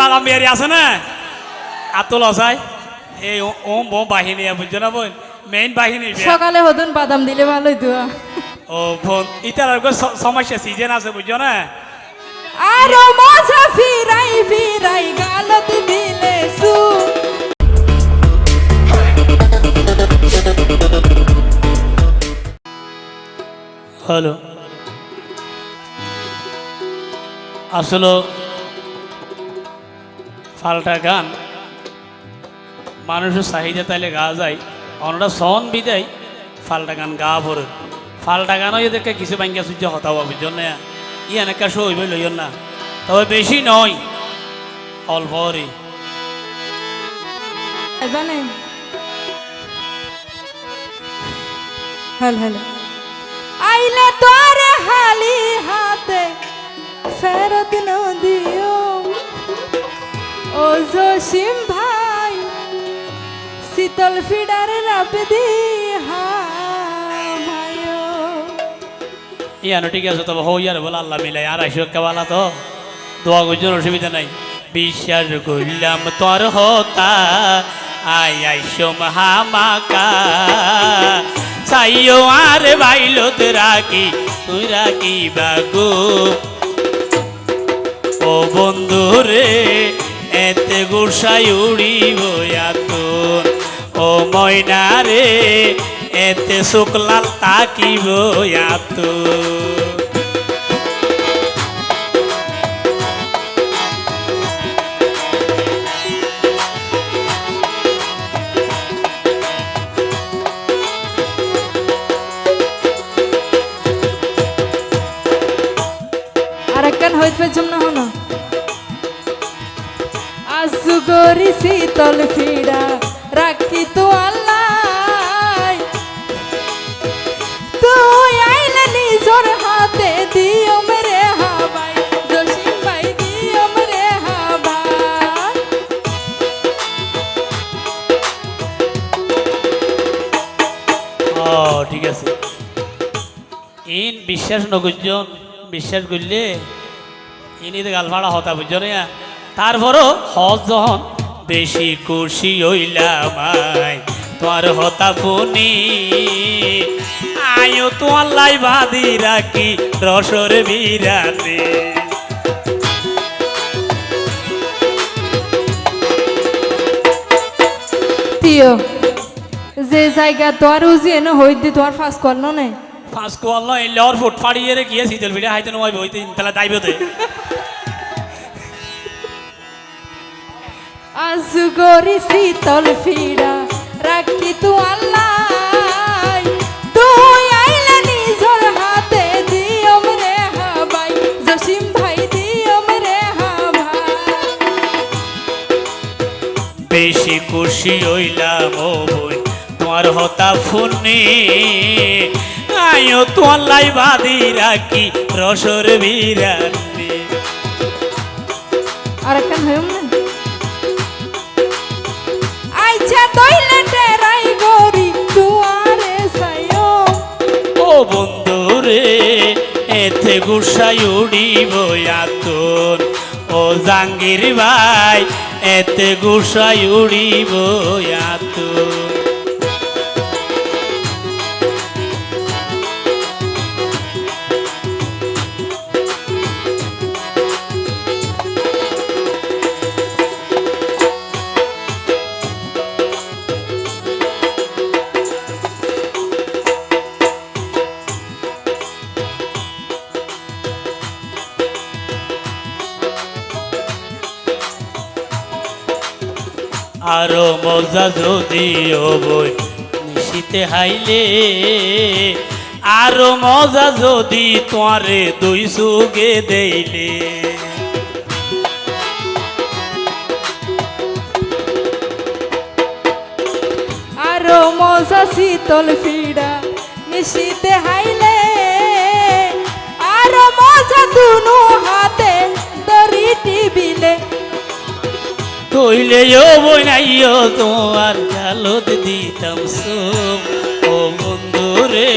বাগান বিহারি আছে না? আতুল অসাই এই ও- ও বো বাহিনী বুঝছ না বোন? মেইন বাহিনী। সকালে হতুন বাদাম দিলে ভালো হইতো ও বোন ইতার আর সমস্যা সিজন আছে বুঝছ না? আর মজা ফিরাই ফিরাই গালত দিলে সু। হ্যালো। আসলে ফাল্টা গান। মানুষের চাহিদা তাইলে গা যায়। অনরা সন বিদায়, ফাল্টা গান গা ভরে। ফাল্টা গানও এদেরকে কিছু বাঙ্গা সূর্য হতাব বুঝছেন না ই এনেকা শো হইবে লইন না। তবে বেশি নয় হ্যালো হ্যালো। আইলে হালি হাতে, ফেরত নদিও ও জসিম ভাই, শীতল ফিডার রাপ দি ইয়ানো ঠিক আছে, তবে হই আর বলে আল্লাহ মিলাই আর আইসো কেবালা তো। দোয়া করছেন, অসুবিধা নাই। বিশ্বাস করলাম তোর হতা, আই আইসো মহামাকা চাইও আর বাইলত রাখি, তুই রাখি বাগো ও বন্ধু রে এতে গোসাই উড়িব আতন ও ময়না রে এতে শুক্লাল তাকিব আর একখান হইতে জমনা আসুগরি শীতল ফিডা রাখি তো আল্লাহ। তুই আইলে নিজর হাতে দিও হাবাই, জসিম ভাই দিও ঠিক আছে। ইন বিশ্বাস নগুজন বিশ্বাস করলে ইনি গাল ভাড়া হতা বুঝছ না? তারপরও হজ যখন বেশি খুশি হইলাম তোমার হতা ফোনি। আয়ো তোমার লাই বাঁধি রাখি রসর বিরাতে। যে জায়গা তোর উজিয়ে না হইতে তোর ফাঁস করল না। ফাঁস নয় লর ফুট ফাড়িয়ে রে গিয়ে শীতল হাইতে নয় বইতে তাহলে দাইবে দে আসুগরি শীতল ফিরা রাখি তু আল্লাহ। তুই আইলে নিজর হাতে দিও রে হাবাই। জসিম ভাই দিও রে হাবাই। বেশি খুশি হইলাম ও বই তোমার হতা ফোনে। আয়ো তোমার লাই বাঁধি রাখি রসর বিরানি। আর কেন হইম না গুসাই উড়িব আতন ও জাঙ্গির ভাই এতে গুসাই উড়িব আতন আরও মজা যদি বই নিশিতে হাইলে আরও মজা যদি তোরে দুই সুগে দেইলে। আরও মজা শীতল ফিডা নিশিতে হাইলে আরও মজা দুনু হাতে দড়িটি বিলে কইলে ও বইনাইও তোমার জালত দিতাম সব ও বন্ধু রে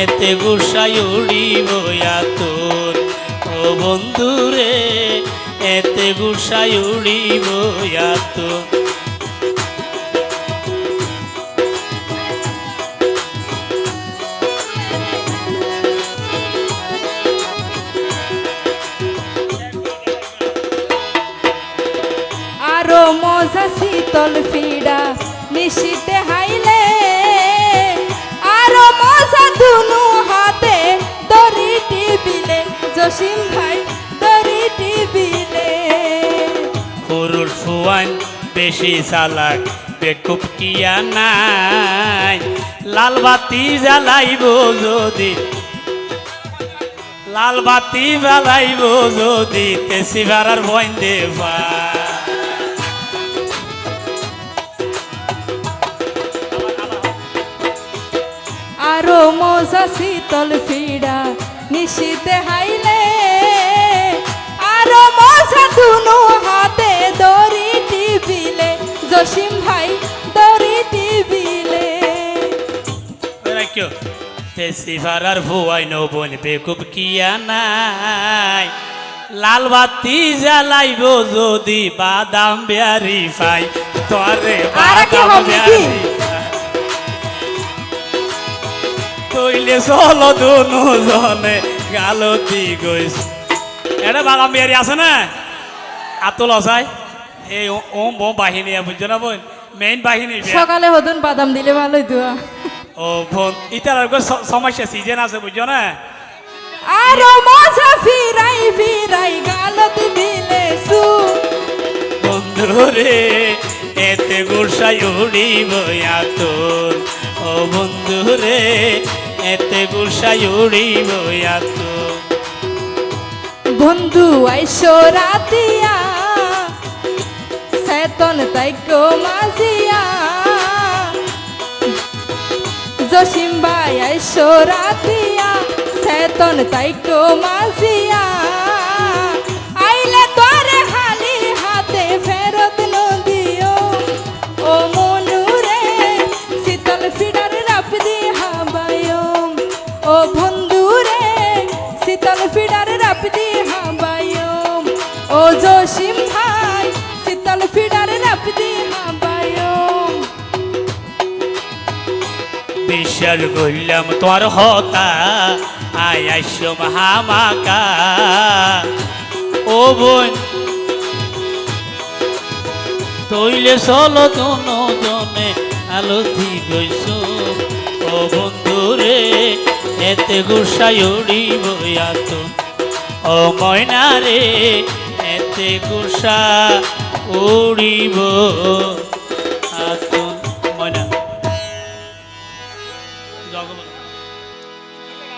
এতে গুসাই উড়িব তোর। ও বন্ধু রে এতে গুসাই উড়িব এত শীতল ফিডা নিশিতে হাইলে। আরও মজা দুনু হাতে, দড়ি টিবিলে জসিম ভাই, দড়ি টিবিলে পুরুষ ফুয়ান বেশি চালাক, বেকুব কিয়া নাই। লাল বাতি জ্বালাইব যদি লাল বাতি জ্বালাইব যদি তেসি ভাড়ার বইন দেবা আরও মজা শীতল ফিডা নিশিতে হাইলে। আরও মজা দুনু হাতে দড়ি টিবিলে জসিম ভাই দড়ি টিবিলে ভাড়ার ভুয়াই নবন বেকুব কিয়া নাই? লাল বাতি জ্বালাইব যদি বাদাম বেয়ারি পাই তরে বাদাম হবে কি? বেয়ারি তৈলে চলো দুনু জনে গালতি গইস এটা বাদাম বেয়ারি আছে না? আতল অসাই এই ওম বোম বাহিনী বুঝছ না বোন মেইন বাহিনী সকালে হতুন বাদাম দিলে ভালোই দুয়া ও বোন ইতার সমস্যা সিজন আছে বুঝছ না? আরও মজা ফিরাই ফিরাই গালতি দিলে সু বন্ধুরে এতে গুসাই উড়িব তোর ও বন্ধুরে এতে গুসাই উড়িব এত বন্ধু, আইসো রাতিয়া সেতন তাইক মাঝিয়া। জসিম ভাই, আইসো রাতিয়া সেতন তাইক মাজিয়া ও বন্ধুরে শীতল ফিডার রাপ দি হাবায়ম ও জসিম ভাই, শীতল ফিডার রাপ দি হাবায়ম বিশ্বাস করলাম তোর হতা, আয় আইসো হামাকা ও বোন, তৈলে চলো দোনো জনে আলতি গইস ও বন্ধুরে এতে গুসাই উড়িব তো ও ময়না রে এতে গুসা উড়িব।